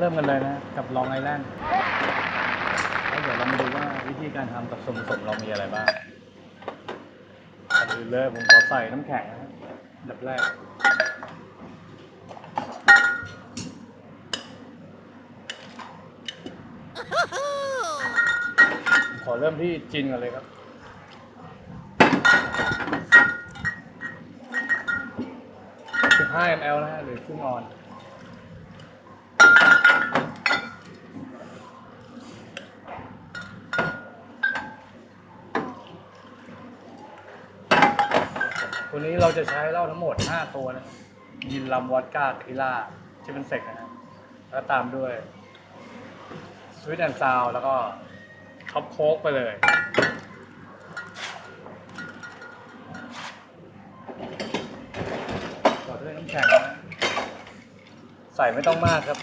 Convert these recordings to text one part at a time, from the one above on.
เริ่มกันเลยนะกับลองไอแลนด์แล้วเดี๋ยวเรามาดูว่าวิธีการทำกับส่วนผสมเรามีอะไรบ้างก่อนอื่นเลยผมขอใส่น้ำแข็งนะอันดับแรกขอเริ่มที่จินก่อนเลยครับ15 ml นะฮะหรือครึ่งออน ตัวนี้เราจะใช้เหล้าทั้งหมด 5 ตัวนะยินลำวอดก้าทีล่าที่เป็นเสกนะฮะแล้วตามด้วยสวิตแอนซาวแล้วก็ท็อปโค้กไปเลย ต่อด้วยน้ำแข็งนะใส่ไม่ต้องมากครับ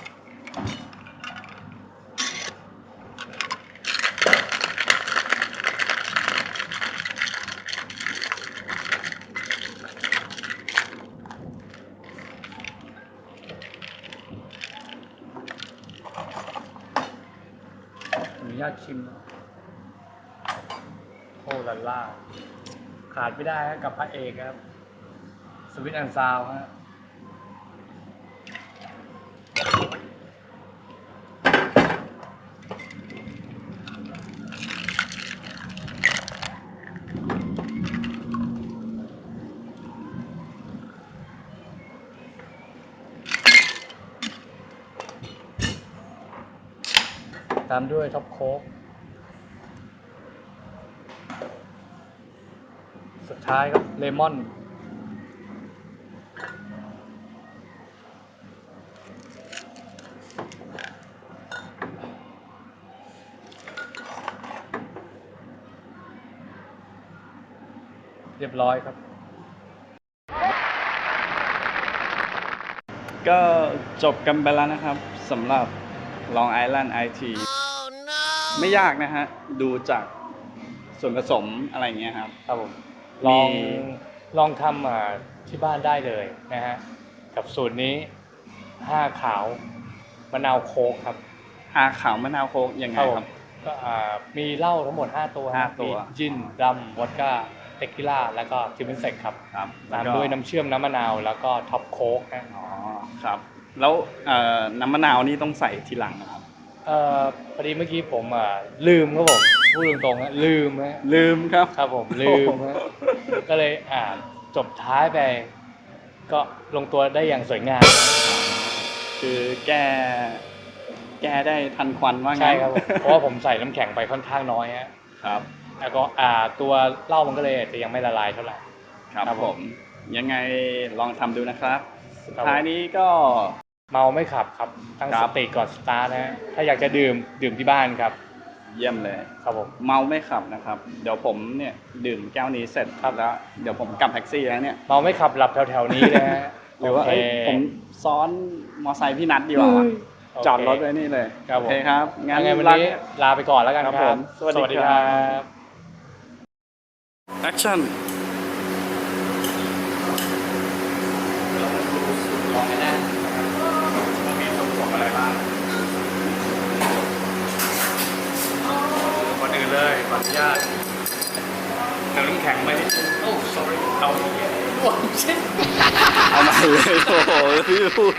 อนุญาตชิมโคลาล่า ขาดไม่ได้ฮะกับพระเอกครับ สวิตแอนซาวฮะ ตามด้วยท็อปโค้กสุดท้ายครับเลมอนเรียบร้อยครับ ก็จบกันไปแล้วนะครับสำหรับ Long Island IT ไม่ยากนะฮะ ดูจากส่วนผสมอะไรเงี้ยครับ ครับผมมีลองลองทำอ่าที่บ้านได้เลยนะฮะ กับสูตรนี้ห้าขาวมะนาวโค้กครับอาขาวมะนาวโค้กยังไงครับผครัมบก็อ่ามีเหล้าทั้งหมด 5 ตัวห้าฮะตัว มีจินรัมวอดก้าเทคิล่า แล้วก็จิมเปนเซกครับครับตามแล้ก็ด้วยน้ำเชื่อมน้ำมะนาวแล้วก็ท็อปโค้กนะอ๋อครับ แล้วเอ่อน้ำมะนาวนี่ต้องใส่ทีหลังนะครับ เอ่อพอดีเมื่อกี้ผมอ่าลืมครับผมพูดตรงๆนะลืมฮะลืมครับ ครับผมลืมฮะก็เลยอ่าจบท้ายไป ก็ลงตัวได้อย่างสวยงาม คือแก้แก้ได้ทันควันว่างั้นใช่ครับผมเพราะว่าผมใส่น้ำแข็งไปค่อนข้างน้อยฮะครับ แล้วก็อ่าตัวเหล้ามันก็เลยอาจจะยังไม่ละลายเท่าไหร่ ครับครับผผม ม ยังไงลองทำดูนะครับ สุดครับท้ายนี้ก็ เมาไม่ขับครับตั้งคสรับติก่อนสตาร์ทนะฮะถ้าอยากจะดื่มดื่มที่บ้านครับ เยี่ยมเลย ครับผม เมาไม่ขับนะครับ เดี๋ยวผมเนี่ยดื่มแก้วนี้เสร็จครับ แล้ว เดี๋ยวผมกลับแท็กซี่แล้วเนี่ย เมาไม่ขับหลับแถวๆนี้นะฮะหรือว่าโคเอ้ยผมซ้อนมอไซค์พี่นัทดีกว่าโอเคจอดรถไว้นี่เลยครับผม โอเคครับ งั้นไงวันรัก นี้ลาไปก่อนแล้วกันครับคผรับมสวัสดีสวัสดีคครัรับแอคชั่น เลยขออนุญาตเติมน้ำแข็งไปนิดนึงโอ้ sorry เอารวมเช่นเอามาเลยโอ้โหพี่พูด